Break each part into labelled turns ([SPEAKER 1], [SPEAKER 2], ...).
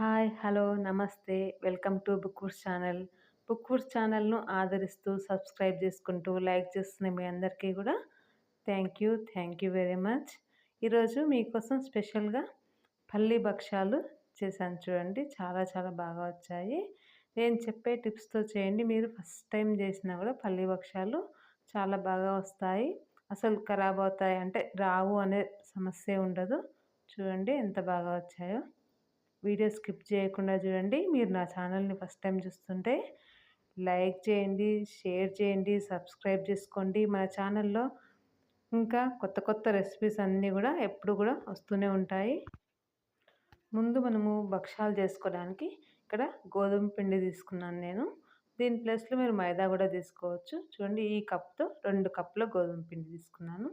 [SPEAKER 1] Hi hello నమస్తే. Welcome to Bookwoods channel. Bookwoods ఛానల్ను ఆదరిస్తూ సబ్స్క్రైబ్ చేసుకుంటూ లైక్ చేస్తున్న మీ అందరికీ కూడా thank you thank you very much. ఈరోజు మీకోసం స్పెషల్గా పల్లి భక్ష్యాలు చేశాను చూడండి. చాలా చాలా బాగా వచ్చాయి. నేను చెప్పే టిప్స్తో చేయండి. మీరు ఫస్ట్ టైం చేసినా కూడా పల్లి భక్ష్యాలు చాలా బాగా వస్తాయి. అసలు ఖరాబ్ అవుతాయి అంటే రావు అనే సమస్య ఉండదు. చూడండి ఎంత బాగా వచ్చాయో. వీడియో స్కిప్ చేయకుండా చూడండి. మీరు నా ఛానల్ని ఫస్ట్ టైం చూస్తుంటే లైక్ చేయండి షేర్ చేయండి సబ్స్క్రైబ్ చేసుకోండి. మన ఛానల్లో ఇంకా కొత్త కొత్త రెసిపీస్ అన్నీ కూడా ఎప్పుడు కూడా వస్తూనే ఉంటాయి. ముందు మనము భక్షాలు చేసుకోవడానికి ఇక్కడ గోధుమ పిండి తీసుకున్నాను నేను. దీని ప్లస్లో మీరు మైదా కూడా తీసుకోవచ్చు. చూడండి ఈ కప్తో రెండు కప్పుల గోధుమ పిండి తీసుకున్నాను.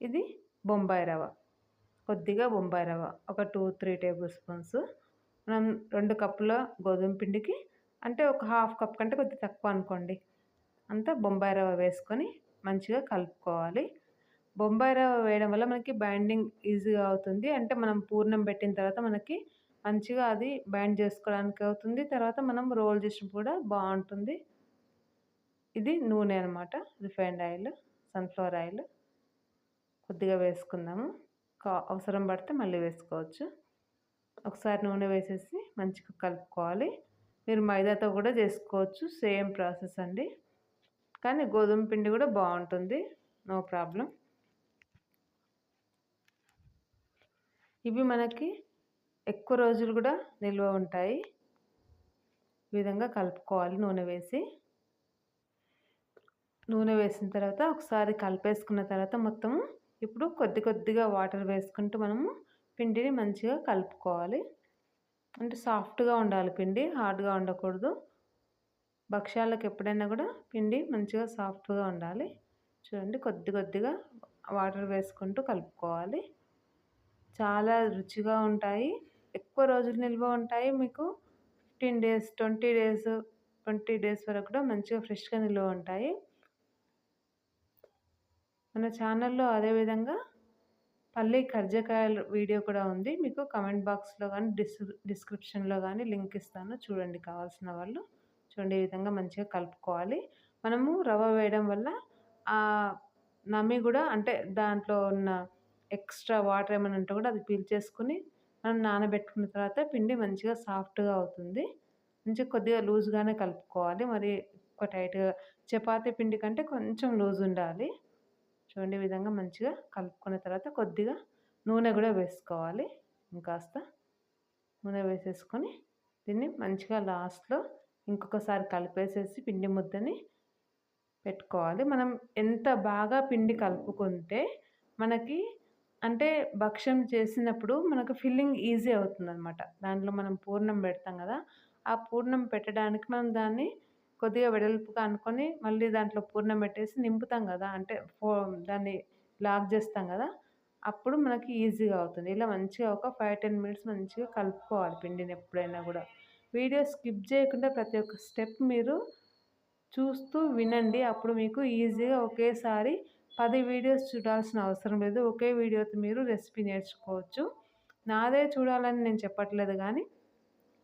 [SPEAKER 1] ఇది బొంబాయి రవ్వ. కొద్దిగా బొంబాయి రవ్వ. ఒక టూ త్రీ టేబుల్ స్పూన్స్. మనం రెండు కప్పుల గోధుమ పిండికి అంటే ఒక హాఫ్ కప్ కంటే కొద్దిగా తక్కువ అనుకోండి. అంతా బొంబాయి రవ్వ వేసుకొని మంచిగా కలుపుకోవాలి. బొంబాయి రవ్వ వేయడం వల్ల మనకి బైండింగ్ ఈజీగా అవుతుంది. అంటే మనం పూర్ణం పెట్టిన తర్వాత మనకి మంచిగా అది బైండ్ చేసుకోవడానికి అవుతుంది. తర్వాత మనం రోల్ చేసినప్పుడు కూడా బాగుంటుంది. ఇది నూనె అనమాట రిఫైండ్ ఆయిల్ సన్ఫ్లవర్ ఆయిల్. కొద్దిగా వేసుకుందాము. అవసరం పడితే మళ్ళీ వేసుకోవచ్చు. ఒకసారి నూనె వేసేసి మంచిగా కలుపుకోవాలి. మీరు మైదాతో కూడా చేసుకోవచ్చు. సేమ్ ప్రాసెస్ అండి. కానీ గోధుమ పిండి కూడా బాగుంటుంది. No problem. ఇవి మనకి ఎక్కువ రోజులు కూడా నిల్వ ఉంటాయి. ఈ విధంగా కలుపుకోవాలి నూనె వేసి. నూనె వేసిన తర్వాత ఒకసారి కలిపేసుకున్న తర్వాత మొత్తము ఇప్పుడు కొద్ది కొద్దిగా వాటర్ వేసుకుంటూ మనము పిండిని మంచిగా కలుపుకోవాలి. అంటే సాఫ్ట్గా ఉండాలి పిండి హార్డ్గా ఉండకూడదు. భక్ష్యాలకు ఎప్పుడైనా కూడా పిండి మంచిగా సాఫ్ట్గా ఉండాలి. చూడండి కొద్ది కొద్దిగా వాటర్ వేసుకుంటూ కలుపుకోవాలి. చాలా రుచిగా ఉంటాయి. ఎక్కువ రోజులు నిల్వ ఉంటాయి మీకు. Fifteen days twenty days twenty days వరకు కూడా మంచిగా ఫ్రెష్గా నిల్వ ఉంటాయి. మన ఛానల్లో అదేవిధంగా పల్లి కర్జకాయల వీడియో కూడా ఉంది. మీకు కమెంట్ బాక్స్లో కానీ డిస్ డిస్క్రిప్షన్లో కానీ లింక్ ఇస్తాను. చూడండి కావాల్సిన వాళ్ళు చూడండి ఈ విధంగా మంచిగా కలుపుకోవాలి. మనము రవ్వ వేయడం వల్ల ఆ నమ్మి కూడా అంటే దాంట్లో ఉన్న ఎక్స్ట్రా వాటర్ ఏమైనా ఉంటే కూడా అది పీల్చేసుకుని మనం నానబెట్టుకున్న తర్వాత పిండి మంచిగా సాఫ్ట్గా అవుతుంది. మంచిగా కొద్దిగా లూజ్గానే కలుపుకోవాలి. మరి ఎక్కువ టైట్గా చపాతీ పిండి కంటే కొంచెం లూజ్ ఉండాలి. చూడండి విధంగా మంచిగా కలుపుకున్న తర్వాత కొద్దిగా నూనె కూడా వేసుకోవాలి. ఇంకాస్త నూనె వేసేసుకొని దీన్ని మంచిగా లాస్ట్లో ఇంకొకసారి కలిపేసేసి పిండి ముద్దని పెట్టుకోవాలి. మనం ఎంత బాగా పిండి కలుపుకుంటే మనకి అంటే భక్ష్యం చేసినప్పుడు మనకు ఫిల్లింగ్ ఈజీ అవుతుంది అనమాట దాంట్లో మనం పూర్ణం పెడతాం కదా ఆ పూర్ణం పెట్టడానికి మనం దాన్ని కొద్దిగా వెడల్పుగా అనుకొని మళ్ళీ దాంట్లో పూర్ణం పెట్టేసి నింపుతాం కదా అంటే ఫో దాన్ని లాక్ చేస్తాం కదా అప్పుడు మనకి ఈజీగా అవుతుంది. ఇలా మంచిగా ఒక ఫైవ్ టెన్ మినిట్స్ మంచిగా కలుపుకోవాలి పిండిని ఎప్పుడైనా కూడా. వీడియో స్కిప్ చేయకుండా ప్రతి ఒక్క స్టెప్ మీరు చూస్తూ వినండి. అప్పుడు మీకు ఈజీగా ఒకేసారి పది వీడియోస్ చూడాల్సిన అవసరం లేదు. ఒకే వీడియోతో మీరు రెసిపీ నేర్చుకోవచ్చు. నాదే చూడాలని నేను చెప్పట్లేదు కానీ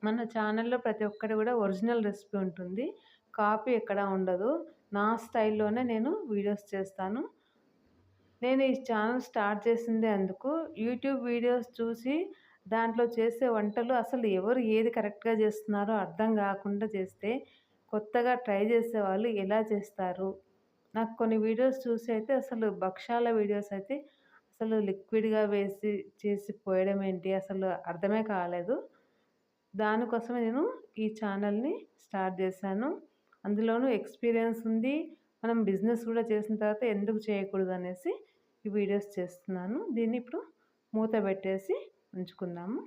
[SPEAKER 1] మన ఛానల్లో ప్రతి ఒక్కటి కూడా ఒరిజినల్ రెసిపీ ఉంటుంది. కాపీ ఎక్కడ ఉండదు. నా స్టైల్లోనే నేను వీడియోస్ చేస్తాను. నేను ఈ ఛానల్ స్టార్ట్ చేసిందే అందుకు. యూట్యూబ్ వీడియోస్ చూసి దాంట్లో చేసే వంటలు అసలు ఎవరు ఏది కరెక్ట్గా చేస్తున్నారో అర్థం కాకుండా చేస్తే కొత్తగా ట్రై చేసే వాళ్ళు ఎలా చేస్తారు? నాకు కొన్ని వీడియోస్ చూసి అయితే అసలు భక్షాల వీడియోస్ అయితే అసలు లిక్విడ్గా వేసి చేసి పోయడం ఏంటి? అసలు అర్థమే కాలేదు. దానికోసమే నేను ఈ ఛానల్ని స్టార్ట్ చేశాను. అందులోనూ ఎక్స్పీరియన్స్ ఉంది. మనం బిజినెస్ కూడా చేసిన తర్వాత ఎందుకు చేయకూడదు అనేసి ఈ వీడియోస్ చేస్తున్నాను. దీన్ని ఇప్పుడు మూత పెట్టేసి ఉంచుకుందాము.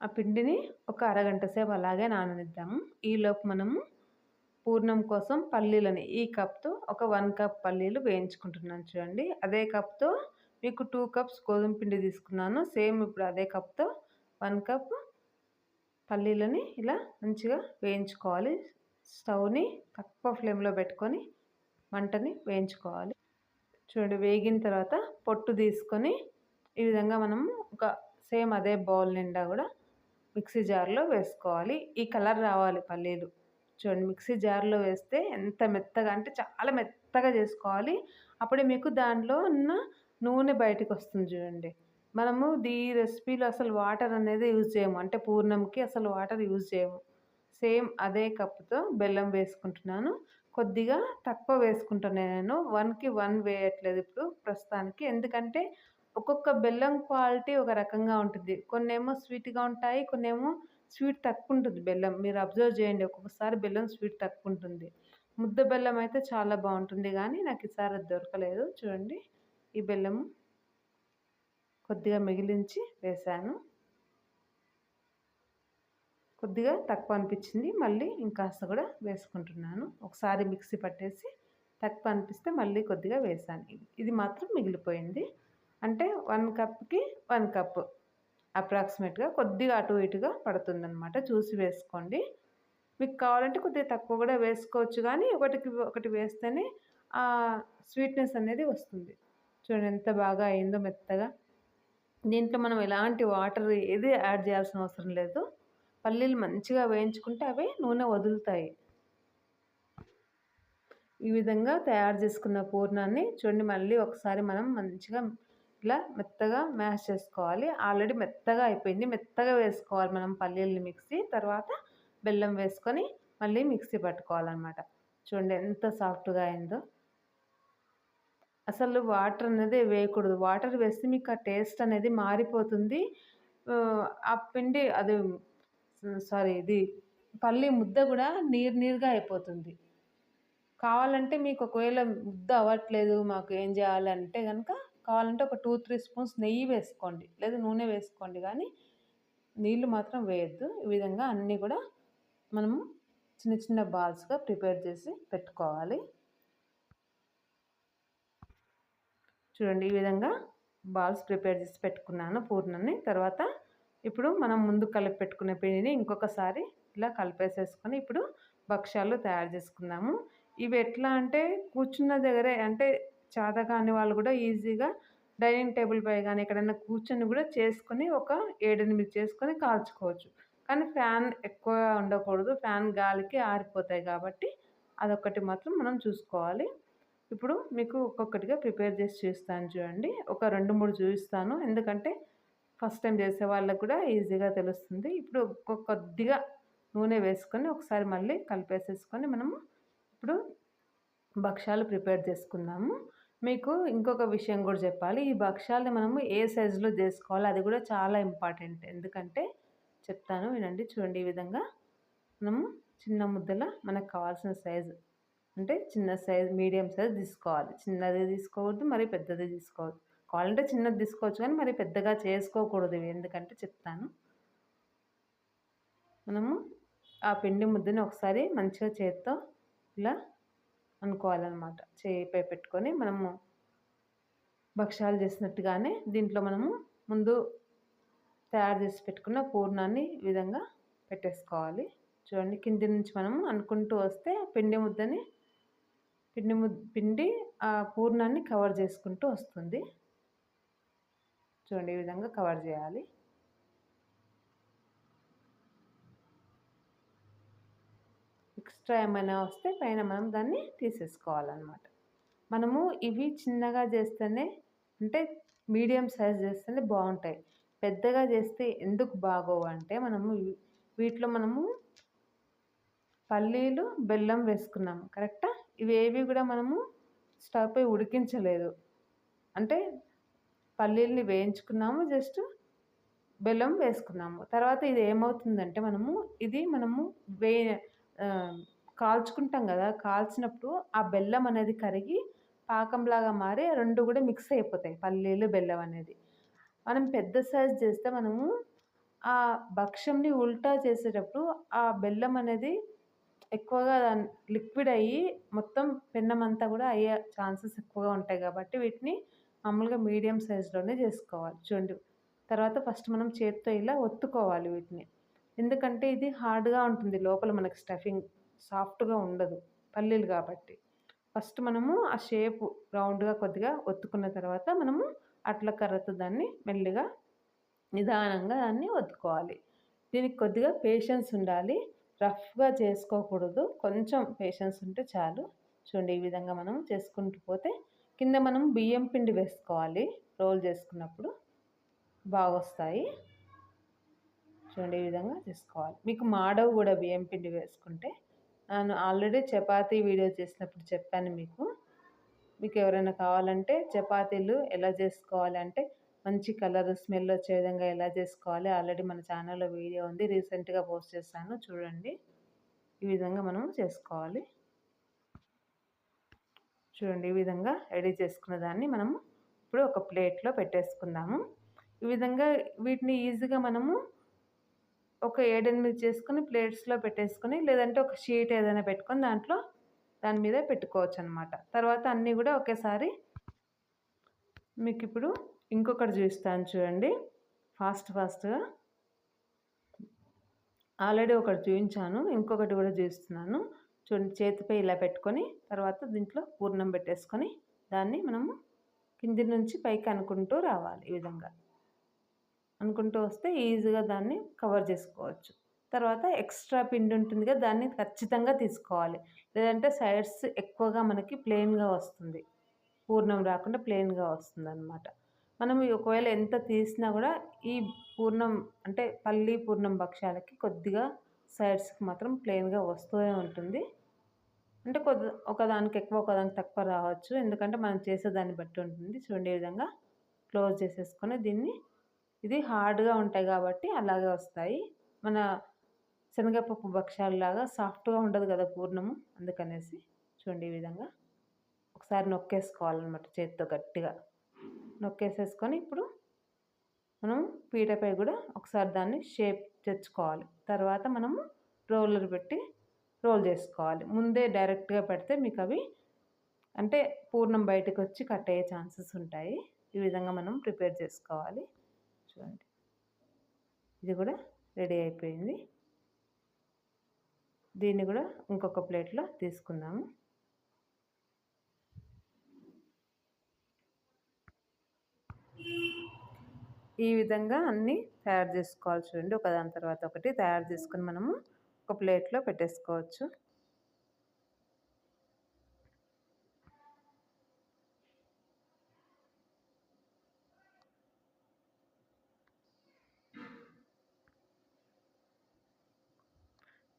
[SPEAKER 1] ఆ పిండిని ఒక అరగంట సేపు అలాగే నాననిద్దాము. ఈలోపు మనము పూర్ణం కోసం పల్లీలని ఈ కప్తో ఒక వన్ కప్ పల్లీలు వేయించుకుంటున్నాను చూడండి. అదే కప్తో మీకు టూ కప్స్ గోధుమ పిండి తీసుకున్నాను. సేమ్ ఇప్పుడు అదే కప్తో వన్ కప్ పల్లీలని ఇలా మంచిగా వేయించుకోవాలి. స్టవ్ని తక్కువ ఫ్లేమ్లో పెట్టుకొని మంటని వేయించుకోవాలి. చూడండి వేగిన తర్వాత పొట్టు తీసుకొని ఈ విధంగా మనము ఒక సేమ్ అదే బౌల్ నిండా కూడా మిక్సీ జార్లో వేసుకోవాలి. ఈ కలర్ రావాలి పల్లీలు. చూడండి మిక్సీ జార్లో వేస్తే ఎంత మెత్తగా అంటే చాలా మెత్తగా చేసుకోవాలి. అప్పుడే మీకు దానిలో ఉన్న నూనె బయటకు వస్తుంది చూడండి. మనము ఈ రెసిపీలో అసలు వాటర్ అనేది యూజ్ చేయము. అంటే పూర్ణంకి అసలు వాటర్ యూజ్ చేయము. సేమ్ అదే కప్పుతో బెల్లం వేసుకుంటున్నాను. కొద్దిగా తక్కువ వేసుకుంటున్నాను నేను. వన్కి వన్ వేయట్లేదు ఇప్పుడు ప్రస్తుతానికి. ఎందుకంటే ఒక్కొక్క బెల్లం క్వాలిటీ ఒక రకంగా ఉంటుంది. కొన్ని ఏమో స్వీట్గా ఉంటాయి కొన్ని ఏమో స్వీట్ తక్కువ ఉంటుంది బెల్లం. మీరు అబ్జర్వ్ చేయండి. ఒక్కొక్కసారి బెల్లం స్వీట్ తక్కువ ఉంటుంది ముద్ద బెల్లం అయితే చాలా బాగుంటుంది కానీ నాకు ఈసారి అది దొరకలేదు. చూడండి. ఈ బెల్లము. కొద్దిగా మిగిలించి వేశాను. కొద్దిగా తక్కువ అనిపించింది. మళ్ళీ ఇంకాస్త కూడా వేసుకుంటున్నాను. ఒకసారి మిక్సీ పట్టేసి తక్కువ అనిపిస్తే మళ్ళీ కొద్దిగా వేసాను ఇది మాత్రం మిగిలిపోయింది. అంటే వన్ కప్కి వన్ కప్ అప్రాక్సిమేట్గా కొద్దిగా అటు ఇటుగా పడుతుందన్నమాట. చూసి వేసుకోండి. మీకు కావాలంటే కొద్దిగా తక్కువ కూడా వేసుకోవచ్చు కానీ ఒకటికి ఒకటి వేస్తేనే స్వీట్నెస్ అనేది వస్తుంది. చూడండి ఎంత బాగా అయిందో మెత్తగా. దీంట్లో మనం ఎలాంటి వాటర్ ఏది యాడ్ చేయాల్సిన అవసరం లేదు. పల్లీలు మంచిగా వేయించుకుంటే అవి నూనె వదులుతాయి. ఈ విధంగా తయారు చేసుకున్న పూర్ణాన్ని చూడండి మళ్ళీ ఒకసారి మనం మంచిగా ఇట్లా మెత్తగా మ్యాష్ చేసుకోవాలి. ఆల్రెడీ మెత్తగా అయిపోయింది. మెత్తగా వేసుకోవాలి మనం పల్లీలు మిక్సీ. తర్వాత బెల్లం వేసుకొని మళ్ళీ మిక్సీ పట్టుకోవాలన్నమాట. చూడండి ఎంత సాఫ్ట్గా అయిందో. అసలు వాటర్ అనేది వేయకూడదు. వాటర్ వేస్తే మీకు ఆ టేస్ట్ అనేది మారిపోతుంది. ఆ పిండి అది సారీ ఇది పల్లి ముద్ద కూడా నీరు నీరుగా అయిపోతుంది. కావాలంటే మీకు ఒకవేళ ముద్ద అవ్వట్లేదు మాకు ఏం చేయాలంటే కనుక కావాలంటే ఒక టూ త్రీ స్పూన్స్ నెయ్యి వేసుకోండి. లేదా నూనె వేసుకోండి కానీ నీళ్ళు మాత్రం వేయద్దు. ఈ విధంగా అన్నీ కూడా మనము చిన్న చిన్న బాల్స్గా ప్రిపేర్ చేసి పెట్టుకోవాలి. చూడండి ఈ విధంగా బాల్స్ ప్రిపేర్ చేసి పెట్టుకున్నాను పూర్ణాన్ని తర్వాత ఇప్పుడు మనం ముందు కలిపి పెట్టుకున్న పిండిని ఇంకొకసారి ఇలా కలిపేసేసుకొని ఇప్పుడు భక్ష్యాలు తయారు చేసుకుందాము. ఇవి ఎట్లా అంటే కూర్చున్న దగ్గరే అంటే చేత కాని వాళ్ళు కూడా ఈజీగా డైనింగ్ టేబుల్ పై కానీ ఎక్కడైనా కూర్చొని కూడా చేసుకొని ఒక ఏడెనిమిది చేసుకొని కాల్చుకోవచ్చు. కానీ ఫ్యాన్ ఎక్కువ ఉండకూడదు ఫ్యాన్ గాలికి ఆరిపోతాయి కాబట్టి అదొకటి మాత్రం మనం చూసుకోవాలి. ఇప్పుడు మీకు ఒక్కొక్కటిగా ప్రిపేర్ చేసి చూస్తాను చూడండి. ఒక రెండు మూడు చూపిస్తాను. ఎందుకంటే ఫస్ట్ టైం చేసే వాళ్ళకు కూడా ఈజీగా తెలుస్తుంది. ఇప్పుడు కొద్దిగా నూనె వేసుకొని ఒకసారి మళ్ళీ కలిపేసేసుకొని మనము ఇప్పుడు భక్ష్యాలు ప్రిపేర్ చేసుకుందాము. మీకు ఇంకొక విషయం కూడా చెప్పాలి. ఈ భక్ష్యాలని మనము ఏ సైజులో చేసుకోవాలి? అది కూడా చాలా ఇంపార్టెంట్. ఎందుకంటే చెప్తాను వినండి. చూడండి ఈ విధంగా మనము చిన్న ముద్దల మనకు కావాల్సిన సైజు. అంటే చిన్న సైజ్ మీడియం సైజ్ తీసుకోవాలి. చిన్నది తీసుకోవద్దు మరి పెద్దది తీసుకోవద్దు. కావాలంటే చిన్నది తీసుకోవచ్చు కానీ మరి పెద్దగా చేసుకోకూడదు ఎందుకంటే చెప్తాను. మనము ఆ పిండి ముద్దని ఒకసారి మంచిగా చేత్తో ఇలా అనుకోవాలన్నమాట. చేయిపై పెట్టుకొని మనము భక్ష్యాలు చేసినట్టుగానే దీంట్లో మనము ముందు తయారు చేసి పెట్టుకున్న పూర్ణాన్ని విధంగా పెట్టేసుకోవాలి. చూడండి కింది నుంచి మనము అనుకుంటూ వస్తే పిండి ముద్దని పిండి పిండి ఆ పూర్ణాన్ని కవర్ చేసుకుంటూ వస్తుంది. చూడండి ఈ విధంగా కవర్ చేయాలి. ఎక్స్ట్రా ఏమైనా వస్తే పైన మనం దాన్ని తీసేసుకోవాలన్నమాట. మనము ఇవి చిన్నగా చేస్తేనే అంటే మీడియం సైజ్ చేస్తేనే బాగుంటాయి. పెద్దగా చేస్తే ఎందుకు బాగోవు అంటే మనము వీటిలో మనము పల్లీలు బెల్లం వేసుకున్నాము. కరెక్టా? ఇవేవి కూడా మనము స్టవ్ పై ఉడికించలేదు. అంటే పల్లీల్ని వేయించుకున్నాము జస్ట్ బెల్లం వేసుకున్నాము. తర్వాత ఇది ఏమవుతుందంటే మనము ఇది మనము వే కాల్చుకుంటాం కదా కాల్చినప్పుడు ఆ బెల్లం అనేది కరిగి పాకంలాగా మారి రెండు కూడా మిక్స్ అయిపోతాయి పల్లీలు బెల్లం అనేది. మనం పెద్ద సైజ్ చేస్తే మనము ఆ భక్ష్యంని ఉల్టా చేసేటప్పుడు ఆ బెల్లం అనేది ఎక్కువగా లిక్విడ్ అయ్యి మొత్తం పెన్నం అంతా కూడా అయ్యే ఛాన్సెస్ ఎక్కువగా ఉంటాయి కాబట్టి వీటిని మామూలుగా మీడియం సైజులోనే చేసుకోవాలి. చూడండి తర్వాత ఫస్ట్ మనం చేతితో ఇలా ఒత్తుకోవాలి వీటిని. ఎందుకంటే ఇది హార్డ్గా ఉంటుంది. లోపల మనకి స్టఫింగ్ సాఫ్ట్గా ఉండదు పల్లీలు కాబట్టి. ఫస్ట్ మనము ఆ షేప్ రౌండ్గా కొద్దిగా ఒత్తుకున్న తర్వాత మనము అట్ల కర్రతో దాన్ని మెల్లిగా నిదానంగా దాన్ని వత్తుకోవాలి దీనికి కొద్దిగా పేషెన్స్ ఉండాలి. రఫ్గా చేసుకోకూడదు. కొంచెం పేషెన్స్ ఉంటే చాలు. చూడండి ఈ విధంగా మనం చేసుకుంటూ పోతే కింద మనం బియ్యం పిండి వేసుకోవాలి. రోల్ చేసుకున్నప్పుడు బాగా వస్తాయి. చూడండి ఈ విధంగా చేసుకోవాలి. మీకు మాడవు కూడా బియ్యం పిండి వేసుకుంటే నేను ఆల్రెడీ చపాతీ వీడియో చేసినప్పుడు చెప్పాను మీకు. మీకు ఎవరైనా కావాలంటే చపాతీలు ఎలా చేసుకోవాలి అంటే మంచి కలర్ స్మెల్ వచ్చే విధంగా ఎలా చేసుకోవాలి? ఆల్రెడీ మన ఛానల్లో వీడియో ఉంది. రీసెంట్గా పోస్ట్ చేశాను. చూడండి. ఈ విధంగా మనం చేసుకోవాలి. చూడండి. ఈ విధంగా రెడీ చేసుకున్న దాన్ని మనము ఇప్పుడు ఒక ప్లేట్లో పెట్టేసుకుందాము. ఈ విధంగా వీటిని ఈజీగా మనము ఒక ఏడెనిమిది చేసుకుని ప్లేట్స్లో పెట్టేసుకొని లేదంటే ఒక షీట్ ఏదైనా పెట్టుకొని దాంట్లో దాని మీద పెట్టుకోవచ్చు అనమాట తర్వాత అన్నీ కూడా ఒకేసారి మీకు ఇప్పుడు ఇంకొకటి చూస్తాను చూడండి. ఫాస్ట్ ఫాస్ట్గా. ఆల్రెడీ ఒకటి చూపించాను ఇంకొకటి కూడా చూస్తున్నాను. చూడండి చేతిపై ఇలా పెట్టుకొని తర్వాత దీంట్లో పూర్ణం పెట్టేసుకొని దాన్ని మనము కింది నుంచి పైకి అనుకుంటూ రావాలి ఈ విధంగా. అనుకుంటూ వస్తే ఈజీగా దాన్ని కవర్ చేసుకోవచ్చు. తర్వాత ఎక్స్ట్రా పిండి ఉంటుంది కదా దాన్ని ఖచ్చితంగా తీసుకోవాలి. లేదంటే సైడ్స్ ఎక్కువగా మనకి ప్లెయిన్గా వస్తుంది. పూర్ణం రాకుండా ప్లెయిన్గా వస్తుంది అనమాట మనం ఒకవేళ ఎంత తీసినా కూడా ఈ పూర్ణం అంటే పల్లి పూర్ణం భక్ష్యాలకి కొద్దిగా సైడ్స్కి మాత్రం ప్లెయిన్గా వస్తూనే ఉంటుంది. అంటే కొద్ది ఒకదానికి ఎక్కువ ఒకదానికి తక్కువ రావచ్చు. ఎందుకంటే మనం చేసేదాన్ని బట్టి ఉంటుంది. చూడండి ఈ విధంగా క్లోజ్ చేసేసుకొని దీన్ని ఇది హార్డ్గా ఉంటాయి కాబట్టి అలాగే వస్తాయి. మన శనగపప్పు భక్ష్యాలలాగా సాఫ్ట్గా ఉండదు కదా పూర్ణము. అందుకనేసి చూడండి ఈ విధంగా ఒకసారి నొక్కేసుకోవాలన్నమాట చేతితో గట్టిగా. నొక్కేసేసుకొని ఇప్పుడు మనం పీటపై కూడా ఒకసారి దాన్ని షేప్ తెచ్చుకోవాలి. తర్వాత మనము రోలర్ పెట్టి రోల్ చేసుకోవాలి. ముందే డైరెక్ట్గా పెడితే మీకు అవి అంటే పూర్ణం బయటకు వచ్చి కట్ అయ్యే ఛాన్సెస్ ఉంటాయి. ఈ విధంగా మనం ప్రిపేర్ చేసుకోవాలి. చూడండి. ఇది కూడా రెడీ అయిపోయింది. దీన్ని కూడా ఇంకొక ప్లేట్లో తీసుకుందాము. ఈ విధంగా అన్నీ తయారు చేసుకోవాలి చూడండి. ఒకదాని తర్వాత ఒకటి తయారు చేసుకొని మనము ఒక ప్లేట్లో పెట్టేసుకోవచ్చు.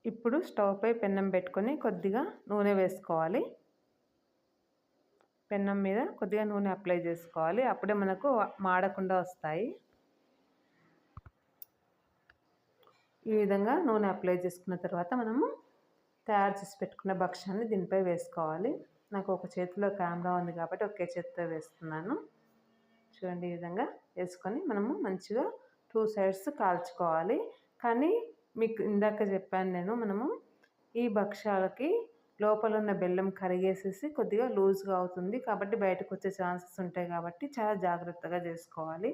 [SPEAKER 1] ఇప్పుడు స్టవ్ పై పెన్నం పెట్టుకొని కొద్దిగా నూనె వేసుకోవాలి. పెన్నం మీద కొద్దిగా నూనె అప్లై చేసుకోవాలి. అప్పుడే మనకు మాడకుండా వస్తాయి. ఈ విధంగా నూనె అప్లై చేసుకున్న తర్వాత మనము తయారు చేసి పెట్టుకున్న భక్ష్యాన్ని దీనిపై వేసుకోవాలి. నాకు ఒక చేతిలో కెమెరా ఉంది కాబట్టి ఒకే చేతితో వేస్తున్నాను. చూడండి ఈ విధంగా వేసుకొని మనము మంచిగా టూ సైడ్స్ కాల్చుకోవాలి. కానీ మీకు ఇందాక చెప్పాను నేను మనము ఈ భక్ష్యాలకి లోపల ఉన్న బెల్లం కరిగేసేసి కొద్దిగా లూజ్గా అవుతుంది కాబట్టి బయటకు వచ్చే ఛాన్సెస్ ఉంటాయి కాబట్టి చాలా జాగ్రత్తగా చేసుకోవాలి.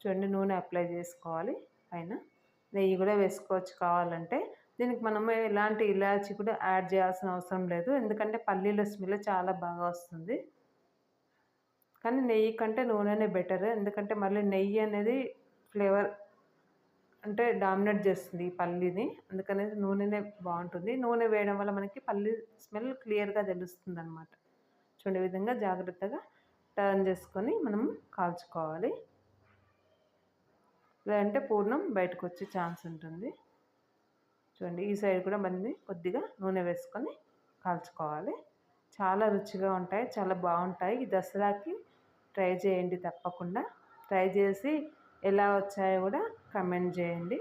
[SPEAKER 1] చూడండి నూనె అప్లై చేసుకోవాలి. పైన నెయ్యి కూడా వేసుకోవచ్చు కావాలంటే. దీనికి మనము ఎలాంటి ఇలాచి కూడా యాడ్ చేయాల్సిన అవసరం లేదు. ఎందుకంటే పల్లీల స్మెల్ చాలా బాగా వస్తుంది. కానీ నెయ్యి కంటే నూనెనే బెటర్ ఎందుకంటే మళ్ళీ నెయ్యి అనేది ఫ్లేవర్ అంటే డామినేట్ చేస్తుంది ఈ పల్లీని. అందుకనే నూనెనే బాగుంటుంది. నూనె వేయడం వల్ల మనకి పల్లి స్మెల్ క్లియర్గా తెలుస్తుంది అనమాట చూడే విధంగా జాగ్రత్తగా టర్న్ చేసుకొని మనం కాల్చుకోవాలి. లేదంటే పూర్ణం బయటకు వచ్చే ఛాన్స్ ఉంటుంది. చూడండి ఈ సైడ్ కూడా మంది కొద్దిగా నూనె వేసుకొని కాల్చుకోవాలి. చాలా రుచిగా ఉంటాయి చాలా బాగుంటాయి. ఈ దసరాకి ట్రై చేయండి తప్పకుండా. ట్రై చేసి ఎలా వచ్చాయో కూడా కమెంట్ చేయండి.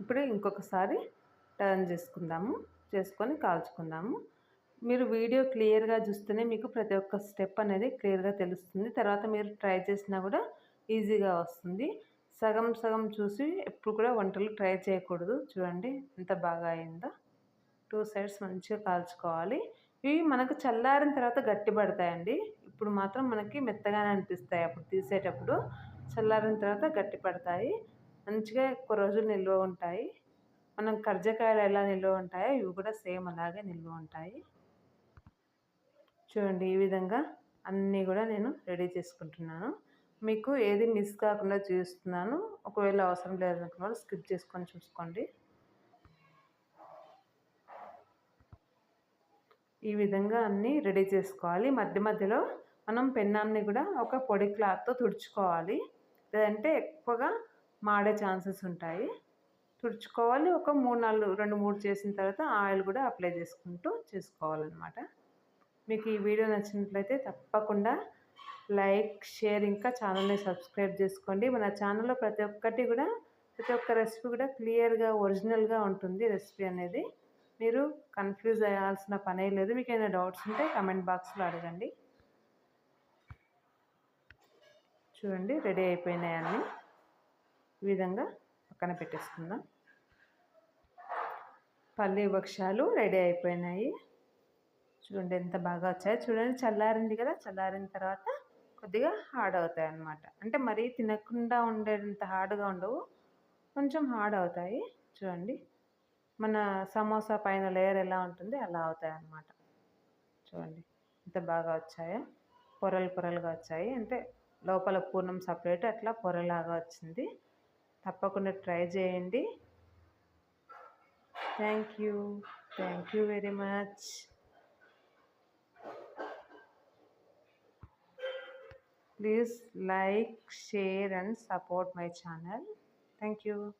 [SPEAKER 1] ఇప్పుడు ఇంకొకసారి టర్న్ చేసుకుందాము చేసుకొని కాల్చుకుందాము. మీరు వీడియో క్లియర్గా చూస్తేనే మీకు ప్రతి ఒక్క స్టెప్ అనేది క్లియర్గా తెలుస్తుంది. తర్వాత మీరు ట్రై చేసినా కూడా ఈజీగా వస్తుంది. సగం సగం చూసి ఎప్పుడు కూడా వంటలు ట్రై చేయకూడదు. చూడండి ఎంత బాగా అయిందో. టూ సైడ్స్ మంచిగా కాల్చుకోవాలి. ఇవి మనకు చల్లారిన తర్వాత గట్టి పడతాయండి. ఇప్పుడు మాత్రం మనకి మెత్తగానే అనిపిస్తాయి. అప్పుడు తీసేటప్పుడు చల్లారిన తర్వాత గట్టి పడతాయి. మంచిగా ఎక్కువ రోజులు నిల్వ ఉంటాయి. మనం కర్జకాయలు ఎలా నిల్వ ఉంటాయో ఇవి కూడా సేమ్ అలాగే నిల్వ ఉంటాయి. చూడండి ఈ విధంగా అన్నీ కూడా నేను రెడీ చేసుకుంటున్నాను. మీకు ఏది మిస్ కాకుండా చూస్తున్నాను. ఒకవేళ అవసరం లేదనుకున్న స్కిప్ చేసుకొని చూసుకోండి. ఈ విధంగా అన్నీ రెడీ చేసుకోవాలి. మధ్య మధ్యలో మనం పెన్నాన్ని కూడా ఒక పొడి క్లాత్తో తుడుచుకోవాలి. లేదంటే ఎక్కువగా మాడే ఛాన్సెస్ ఉంటాయి. తుడుచుకోవాలి. ఒక మూడు నాలుగు రెండు మూడు చేసిన తర్వాత ఆయిల్ కూడా అప్లై చేసుకుంటూ చేసుకోవాలన్నమాట. మీకు ఈ వీడియో నచ్చినట్లయితే తప్పకుండా లైక్ షేర్ ఇంకా ఛానల్ని సబ్స్క్రైబ్ చేసుకోండి. మన ఛానల్లో ప్రతి ఒక్కటి కూడా ప్రతి ఒక్క రెసిపీ కూడా క్లియర్గా ఒరిజినల్గా ఉంటుంది రెసిపీ అనేది. మీరు కన్ఫ్యూజ్ అయ్యాల్సిన పనే లేదు. మీకు ఏమైనా డౌట్స్ ఉంటే కమెంట్ బాక్స్లో అడగండి. చూడండి రెడీ అయిపోయినాయి అన్నీ. ఈ విధంగా పక్కన పెట్టేసుకుందాం. పల్లీ భక్ష్యాలు రెడీ అయిపోయినాయి. చూడండి ఎంత బాగా వచ్చాయో. చూడండి చల్లారింది కదా చల్లారిన తర్వాత కొద్దిగా హార్డ్ అవుతాయి అన్నమాట. అంటే మరీ తినకుండా ఉండేంత హార్డ్గా ఉండవు కొంచెం హార్డ్ అవుతాయి. చూడండి మన సమోసా పైన లేయర్ ఎలా ఉంటుంది అలా అవుతాయి అన్నమాట. చూడండి ఎంత బాగా వచ్చాయో. పొరలు పొరలుగా వచ్చాయి. అంటే లోపల పూర్ణం సపరేట్ అట్లా పొరలాగా వచ్చింది. తప్పకుండా ట్రై చేయండి. Thank you. Thank you very much. Please like share and support my channel. Thank you